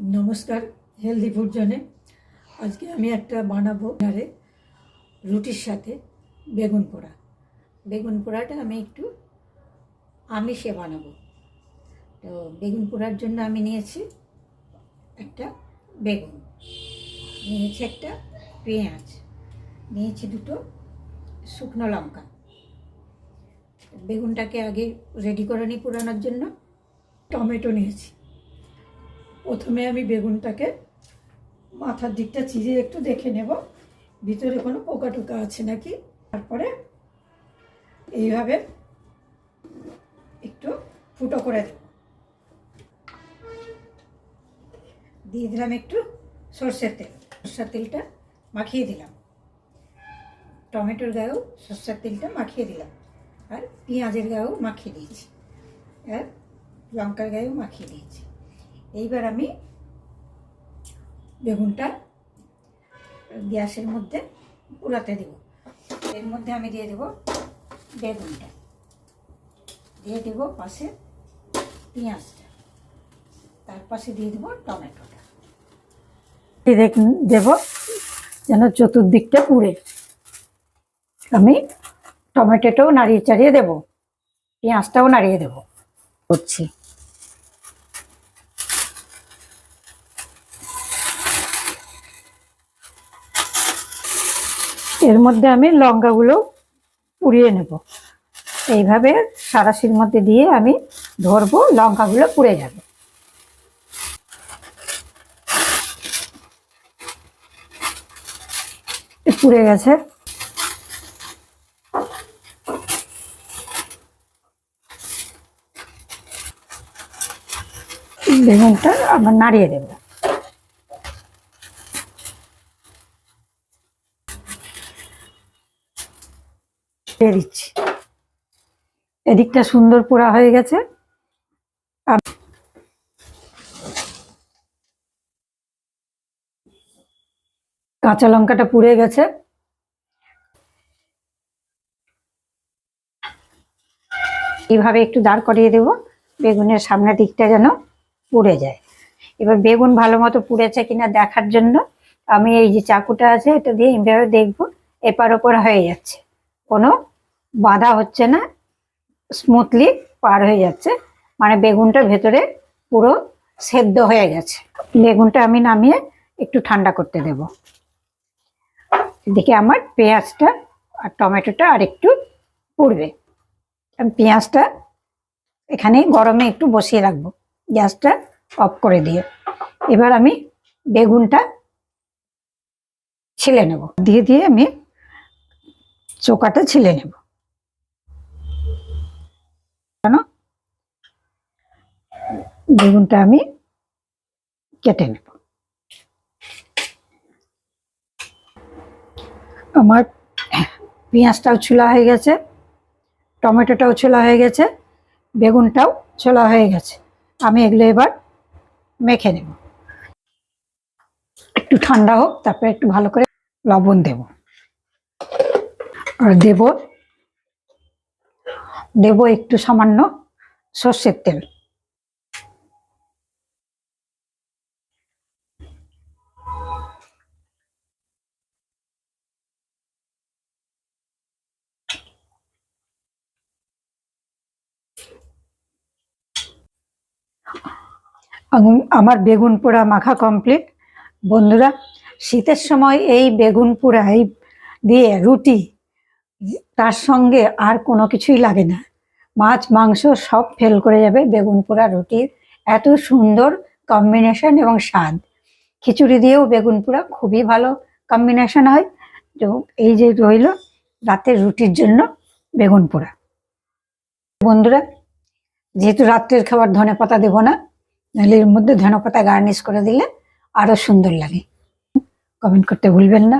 নমস্কার healthy food জনে আজকে আমি একটা বানাবো আরে রুটির সাথে বেগুন পোড়া। বেগুন পোড়াটা আমি একটু আমিষে বানাবো। তো বেগুন পোড়ার জন্য আমি নিয়েছি একটা বেগুন, নিয়েছি একটা পেঁয়াজ, নিয়েছি দুটো শুকনো লঙ্কা। বেগুনটাকে আগে রেডি করে নিই পোড়ানোর জন্য। টমেটো নিয়েছি। প্রথমে আমি বেগুনটাকে মাথার দিকটা চিজে একটু দেখে নেব। ভিতরে কোনো পোকা টোকা আছে নাকি? তারপরে এইভাবে একটু ফুটো করে দেব। দিয়ে দিলাম একটু সর্ষের তেল। সর্ষের তেলটা মাখিয়ে দিলাম। টমেটোর গায়েও সর্ষের তেলটা মাখিয়ে দিলাম। আর পেঁয়াজের গায়েও মাখিয়ে দিয়েছি। আর লঙ্কার গায়েও মাখিয়ে দিয়েছি। এইবার আমি বেগুনটা গ্যাসের মধ্যে পুরাতে দেব। এর মধ্যে আমি দিয়ে দেব বেগুনটা। দিয়ে দেব পাশে পেঁয়াজটা। তার পাশে দিয়ে দেব টমেটোটা। দেব যেন চতুর্দিকটা পুড়ে। আমি টমেটোটাও নাড়িয়ে চাড়িয়ে দেব পেঁয়াজটাও নাড়িয়ে দেব। করছি। এর মধ্যে আমি লঙ্কাগুলো পুড়িয়ে নেব। এইভাবে সারাশির মধ্যে দিয়ে আমি ধরবো, লঙ্কাগুলো পুড়ে যাবে। পুড়ে গেছে। বেগুনটা আবার নাড়িয়ে দেবো। দিয়ে দিচ্ছি। এদিকটা সুন্দর পোড়া হয়ে গেছে। কাঁচা লঙ্কাটা পুড়ে গেছে। এইভাবে একটু দাঁড় করিয়ে দেব। বেগুনের সামনের দিকটা যেন পুড়ে যায়। এবার বেগুন ভালো মতো পুড়েছে কিনা দেখার জন্য আমি এই যে চাকুটা আছে, এটা দিয়ে এইভাবে দেখব। এপার ওপর হয়ে যাচ্ছে। কোনো বাধা হচ্ছে না স্মুথলি পার হয়ে যাচ্ছে। মানে বেগুনটা ভেতরে পুরো সেদ্ধ হয়ে গেছে। বেগুনটা আমি নামিয়ে একটু ঠান্ডা করতে দেব। এদিকে আমার পেঁয়াজটা আর টমেটোটা আর একটু পুড়বে। আমি পেঁয়াজটা এখানে গরমে একটু বসিয়ে রাখব। গ্যাসটা অফ করে দিয়ে। এবার আমি বেগুনটা ছিলে নেব। দিয়ে দিয়ে আমি চোকাটা ছিলে নেব। কেন? বেগুনটা আমি কেটে নেব। আমার পেঁয়াজটাও ছোলা হয়ে গেছে, টমেটোটাও ছোলা হয়ে গেছে, বেগুনটাও ছোলা হয়ে গেছে। আমি এগুলো এবার মেখে নেব। একটু ঠান্ডা হোক, তারপরে একটু ভালো করে লবণ দেব। আর দেব দেব একটু সামান্য সর্ষের তেল। আমার বেগুন পোড়া মাখা কমপ্লিট বন্ধুরা, শীতের সময় এই বেগুন পোড়া এই দিয়ে রুটি তার সঙ্গে আর কোনো কিছুই লাগে না। মাছ, মাংস সব ফেল করে যাবে বেগুন পোড়া রুটির এত সুন্দর কম্বিনেশন এবং স্বাদ। খিচুড়ি দিয়েও বেগুন পোড়া খুবই ভালো কম্বিনেশন হয়। তো এই যে রইল রাতের রুটির জন্য বেগুন পোড়া। বন্ধুরা, যেহেতু রাত্রের খাবার ধনে পাতা দেবো না নাহলে এর মধ্যে ধনে পাতা গার্নিশ করে দিলে আরও সুন্দর লাগে। কমেন্ট করতে ভুলবেন না।